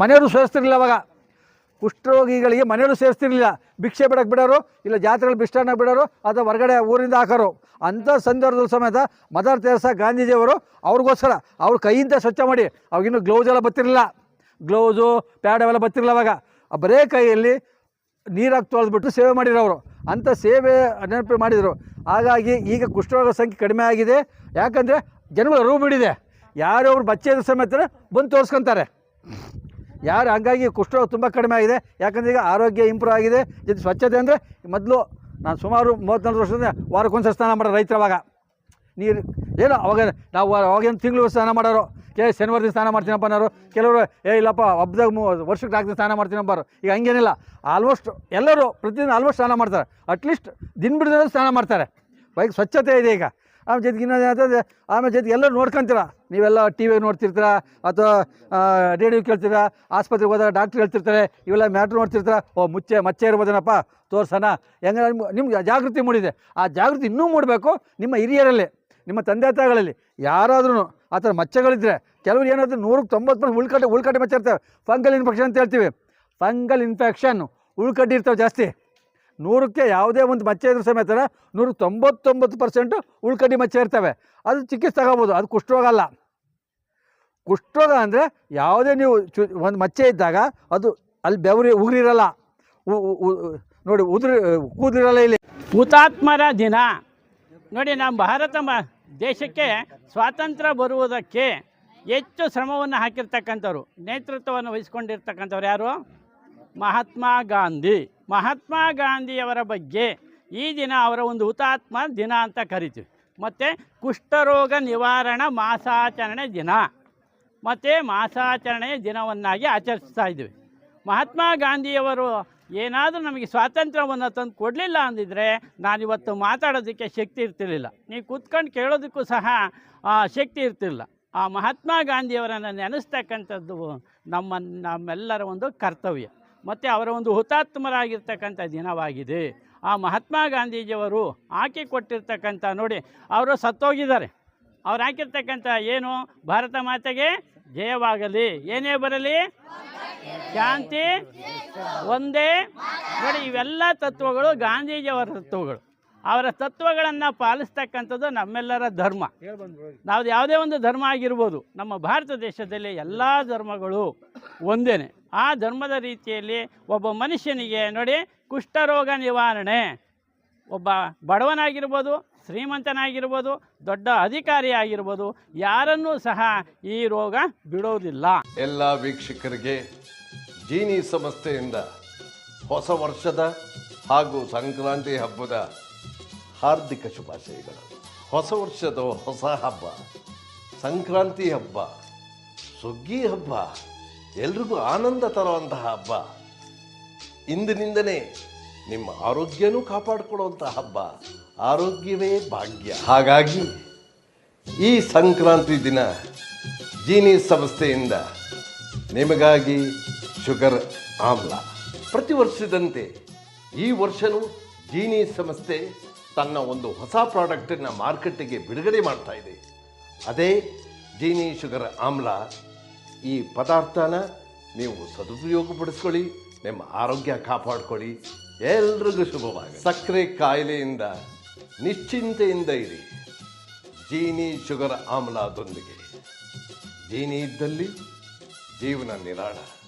ಮನೆಯವರು ಸೇರಿಸ್ತಿರ್ಲಿಲ್ಲ ಅವಾಗ. ಕುಷ್ಠರೋಗಿಗಳಿಗೆ ಮನೆಯವರು ಸೇರಿಸ್ತಿರ್ಲಿಲ್ಲ. ಭಿಕ್ಷೆ ಬಿಡಕ್ಕೆ ಬಿಡೋರು, ಇಲ್ಲ ಜಾತ್ರೆಗಳು ಬಿಷ್ಟಾನ ಬಿಡೋರು, ಅಥವಾ ಹೊರಗಡೆ ಊರಿಂದ ಹಾಕೋರು. ಅಂಥ ಸಂದರ್ಭದಲ್ಲಿ ಸಮೇತ ಮದರ್ ತೆರೇಸಾ ಗಾಂಧೀಜಿಯವರು ಅವ್ರಿಗೋಸ್ಕರ, ಅವ್ರ ಕೈಯಿಂದ ಸ್ವಚ್ಛ ಮಾಡಿ ಅವಾಗಿನ್ನೂ ಗ್ಲೌಸ್ ಎಲ್ಲ ಬತ್ತಿರಲಿಲ್ಲ. ಗ್ಲೌಸು, ಪ್ಯಾಡ್ ಅವೆಲ್ಲ ಬತ್ತಿರಲಿಲ್ಲ ಅವಾಗ. ಬರೇ ಕೈಯಲ್ಲಿ ನೀರಾಗಿ ತೊಳೆದ್ಬಿಟ್ಟು ಸೇವೆ ಮಾಡಿರೋರು. ಅಂಥ ಸೇವೆ ನೆನಪು ಮಾಡಿದರು. ಹಾಗಾಗಿ ಈಗ ಕುಷ್ಠರೋಗ ಸಂಖ್ಯೆ ಕಡಿಮೆ ಆಗಿದೆ. ಯಾಕಂದರೆ ಜನಗಳು ರೂಮ್ ಬಿಡಿದೆ ಯಾರೋ ಒಬ್ರು ಬಚ್ಚೆ ಸಮೇತ ಬಂದು ತೋರಿಸ್ಕೊಂತಾರೆ. ಯಾರು ಹಾಗಾಗಿ ಕುಷ್ಠ ತುಂಬ ಕಡಿಮೆ ಆಗಿದೆ. ಯಾಕಂದರೆ ಈಗ ಆರೋಗ್ಯ ಇಂಪ್ರೂವ್ ಆಗಿದೆ. ಜೊತೆ ಸ್ವಚ್ಛತೆ ಅಂದರೆ ಮೊದಲು ನಾನು ಸುಮಾರು ಮೂವತ್ತ್ನಾಲ್ಕು ವರ್ಷದಿಂದ ವಾರಕ್ಕೊಂದ್ಸಲ ಸ್ನಾನ ಮಾಡೋ ರೈತರವಾಗ ನೀರು ಏನೋ ಅವಾಗ ನಾವು ಅವಾಗೇನು ತಿಂಗಳು ಸ್ನಾನ ಮಾಡೋರು, ಕೆ ಶನಿವಾರ ದಿನ ಸ್ನಾನ ಮಾಡ್ತೀನಪ್ಪ ಅನ್ನೋರು, ಕೆಲವರು, ಏ ಇಲ್ಲಪ್ಪ, ಹಬ್ಬದಾಗ ಮೂ ವರ್ಷಕ್ಕೆ ನಾಲ್ಕು ದಿನ ಸ್ನಾನ ಮಾಡ್ತೀನಪ್ಪಾರು ಈಗ ಹಂಗೇನಿಲ್ಲ. ಆಲ್ಮೋಸ್ಟ್ ಎಲ್ಲರೂ ಪ್ರತಿದಿನ ಆಲ್ಮೋಸ್ಟ್ ಸ್ನಾನ ಮಾಡ್ತಾರೆ. ಅಟ್ಲೀಸ್ಟ್ ದಿನ ಬಿಡದೇ ಸ್ನಾನ ಮಾಡ್ತಾರೆ. ಬೈಕ್ ಸ್ವಚ್ಛತೆ ಇದೆ ಈಗ. ಆಮೇಲೆ ಜೊತೆಗೆ ಇನ್ನೊಂದು ಆಮೇಲೆ ಜೊತೆಗೆ ಎಲ್ಲ ನೋಡ್ಕೊಂತೀರ? ನೀವೆಲ್ಲ ಟಿ ವಿ ನೋಡ್ತಿರ್ತೀರ? ಅಥವಾ ರೇಡಿಯೋ ಕೇಳ್ತೀರಾ? ಆಸ್ಪತ್ರೆಗೆ ಹೋದಾಗ ಡಾಕ್ಟ್ರ್ ಹೇಳ್ತಿರ್ತಾರೆ, ಇವೆಲ್ಲ ಮ್ಯಾಟ್ರ್ ನೋಡ್ತಿರ್ತೀರ? ಓ, ಮುಚ್ಚೆ, ಮಚ್ಚೆ ಇರ್ಬೋದೇನಪ್ಪ? ತೋರ್ಸೋಣ ಹೆಂಗ ನಿಮ್ಗೆ ಜಾಗೃತಿ ಮೂಡಿದೆ. ಆ ಜಾಗೃತಿ ಇನ್ನೂ ಮೂಡಬೇಕು ನಿಮ್ಮ ಹಿರಿಯರಲ್ಲಿ, ನಿಮ್ಮ ತಂದೆ ತಾಯಿಗಳಲ್ಲಿ. ಯಾರಾದ್ರೂ ಆ ಥರ ಮಚ್ಚೆಗಳಿದ್ರೆ, ಕೆಲವರು ಏನಾದರೂ ನೂರಕ್ಕೆ ತೊಂಬತ್ತು ಪರ್ಸೆಂಟ್ ಉಳ್ಕಟ್ಟೆ ಉಳ್ಕಟ್ಟೆ ಮಚ್ಚೆ ಇರ್ತವೆ ಫಂಗಲ್ ಇನ್ಫೆಕ್ಷನ್ ಅಂತ ಹೇಳ್ತೀವಿ. ಫಂಗಲ್ ಇನ್ಫೆಕ್ಷನ್ ಉಳ್ಕಡ್ಡಿ ಇರ್ತವೆ ಜಾಸ್ತಿ. ನೂರಕ್ಕೆ ಯಾವುದೇ ಒಂದು ಮಚ್ಚೆ ಇದ್ರೂ ಸಮೇತ ನೂರಕ್ಕೆ ತೊಂಬತ್ತೊಂಬತ್ತು ಪರ್ಸೆಂಟು ಉಳ್ಕಡಿ ಮಚ್ಚೆ ಇರ್ತವೆ. ಅದು ಚಿಕಿತ್ಸೆ ತಗೋಬೋದು, ಅದು ಕುಷ್ಠರೋಗ ಅಲ್ಲ. ಕುಷ್ಠರೋಗ ಅಂದರೆ ಯಾವುದೇ ನೀವು ಚು, ಒಂದು ಮಚ್ಚೆ ಇದ್ದಾಗ ಅದು ಅಲ್ಲಿ ಬೆವರಿ ಉಗುರಿರಲ್ಲ. ನೋಡಿ ಉದುರಿ ಕೂದಲಿರಲ್ಲ ಇಲ್ಲಿ. ಹುತಾತ್ಮರ ದಿನ. ನೋಡಿ ನಮ್ಮ ಭಾರತ ದೇಶಕ್ಕೆ ಸ್ವಾತಂತ್ರ್ಯ ಬರುವುದಕ್ಕೆ ಹೆಚ್ಚು ಶ್ರಮವನ್ನು ಹಾಕಿರ್ತಕ್ಕಂಥವ್ರು, ನೇತೃತ್ವವನ್ನು ವಹಿಸ್ಕೊಂಡಿರ್ತಕ್ಕಂಥವ್ರು ಯಾರು? ಮಹಾತ್ಮ ಗಾಂಧಿ. ಮಹಾತ್ಮ ಗಾಂಧಿಯವರ ಬಗ್ಗೆ ಈ ದಿನ ಅವರ ಒಂದು ಹುತಾತ್ಮ ದಿನ ಅಂತ ಕರಿತೀವಿ. ಮತ್ತು ಕುಷ್ಠರೋಗ ನಿವಾರಣಾ ಮಾಸಾಚರಣೆ ದಿನ. ಮತ್ತು ಮಾಸಾಚರಣೆಯ ದಿನವನ್ನಾಗಿ ಆಚರಿಸ್ತಾ ಇದ್ದೀವಿ. ಮಹಾತ್ಮ ಗಾಂಧಿಯವರು ಏನಾದರೂ ನಮಗೆ ಸ್ವಾತಂತ್ರ್ಯವನ್ನು ತಂದು ಕೊಡಲಿಲ್ಲ ಅಂದಿದ್ರೆ ನಾನಿವತ್ತು ಮಾತಾಡೋದಕ್ಕೆ ಶಕ್ತಿ ಇರ್ತಿರಲಿಲ್ಲ. ನೀವು ಕೂತ್ಕೊಂಡು ಕೇಳೋದಕ್ಕೂ ಸಹ ಶಕ್ತಿ ಇರ್ತಿರಲಿಲ್ಲ. ಆ ಮಹಾತ್ಮ ಗಾಂಧಿಯವರನ್ನು ನೆನೆಸ್ತಕ್ಕಂಥದ್ದು ನಮ್ಮ ನಮ್ಮೆಲ್ಲರ ಒಂದು ಕರ್ತವ್ಯ. ಮತ್ತು ಅವರ ಒಂದು ಹುತಾತ್ಮರಾಗಿರ್ತಕ್ಕಂಥ ದಿನವಾಗಿದೆ. ಆ ಮಹಾತ್ಮ ಗಾಂಧೀಜಿಯವರು ಆಕೆ ಕೊಟ್ಟಿರ್ತಕ್ಕಂಥ ನೋಡಿ, ಅವರು ಸತ್ತೋಗಿದ್ದಾರೆ. ಅವ್ರು ಹಾಕಿರ್ತಕ್ಕಂಥ ಏನು? ಭಾರತ ಮಾತೆಗೆ ಜಯವಾಗಲಿ. ಏನೇ ಬರಲಿ? ಶಾಂತಿ, ಒಂದೇ. ನೋಡಿ, ಇವೆಲ್ಲ ತತ್ವಗಳು ಗಾಂಧೀಜಿಯವರ ತತ್ವಗಳು. ಅವರ ತತ್ವಗಳನ್ನು ಪಾಲಿಸ್ತಕ್ಕಂಥದ್ದು ನಮ್ಮೆಲ್ಲರ ಧರ್ಮ. ನಾವು ಯಾವುದೇ ಒಂದು ಧರ್ಮ ಆಗಿರ್ಬೋದು, ನಮ್ಮ ಭಾರತ ದೇಶದಲ್ಲಿ ಎಲ್ಲ ಧರ್ಮಗಳು ಒಂದೇನೆ. ಆ ಧರ್ಮದ ರೀತಿಯಲ್ಲಿ ಒಬ್ಬ ಮನುಷ್ಯನಿಗೆ ನೋಡಿ ಕುಷ್ಠರೋಗ ನಿವಾರಣೆ. ಒಬ್ಬ ಬಡವನಾಗಿರ್ಬೋದು, ಶ್ರೀಮಂತನಾಗಿರ್ಬೋದು, ದೊಡ್ಡ ಅಧಿಕಾರಿ ಆಗಿರ್ಬೋದು ಯಾರನ್ನೂ ಸಹ ಈ ರೋಗ ಬಿಡೋದಿಲ್ಲ. ಎಲ್ಲ ವೀಕ್ಷಕರಿಗೆ ಜೀನಿ ಸಂಸ್ಥೆಯಿಂದ ಹೊಸ ವರ್ಷದ ಹಾಗೂ ಸಂಕ್ರಾಂತಿ ಹಬ್ಬದ ಹಾರ್ದಿಕ ಶುಭಾಶಯಗಳು. ಹೊಸ ವರ್ಷದ ಹೊಸ ಹಬ್ಬ, ಸಂಕ್ರಾಂತಿ ಹಬ್ಬ ಸುಗ್ಗಿ ಹಬ್ಬ. ಎಲ್ರಿಗೂ ಆನಂದ ತರುವಂತಹ ಹಬ್ಬ. ಇಂದಿನಿಂದನೇ ನಿಮ್ಮ ಆರೋಗ್ಯನೂ ಕಾಪಾಡಿಕೊಳ್ಳುವಂತಹ ಹಬ್ಬ. ಆರೋಗ್ಯವೇ ಭಾಗ್ಯ. ಹಾಗಾಗಿ ಈ ಸಂಕ್ರಾಂತಿ ದಿನ ಜೀನಿ ಸಂಸ್ಥೆಯಿಂದ ನಿಮಗಾಗಿ ಶುಗರ್ ಆಮ್ಲ. ಪ್ರತಿ ವರ್ಷದಂತೆ ಈ ವರ್ಷವೂ ಜೀನಿ ಸಂಸ್ಥೆ ತನ್ನ ಒಂದು ಹೊಸ ಪ್ರಾಡಕ್ಟನ್ನು ಮಾರ್ಕೆಟಿಗೆ ಬಿಡುಗಡೆ ಮಾಡ್ತಾ ಇದೆ. ಅದೇ ಜೀನಿ ಶುಗರ್ ಆಮ್ಲ ಈ ಪದಾರ್ಥನ ನೀವು ಸದುಪಯೋಗಪಡಿಸ್ಕೊಳ್ಳಿ, ನಿಮ್ಮ ಆರೋಗ್ಯ ಕಾಪಾಡ್ಕೊಳ್ಳಿ. ಎಲ್ರಿಗೂ ಶುಭವಾಗಿ ಸಕ್ಕರೆ ಕಾಯಿಲೆಯಿಂದ ನಿಶ್ಚಿಂತೆಯಿಂದ ಇರಿ. ಜೀನಿ ಶುಗರ್ ಆಮ್ಲದೊಂದಿಗೆ. ಜೀನಿ ಇದ್ದಲ್ಲಿ ಜೀವನ ನಿರಾಳ.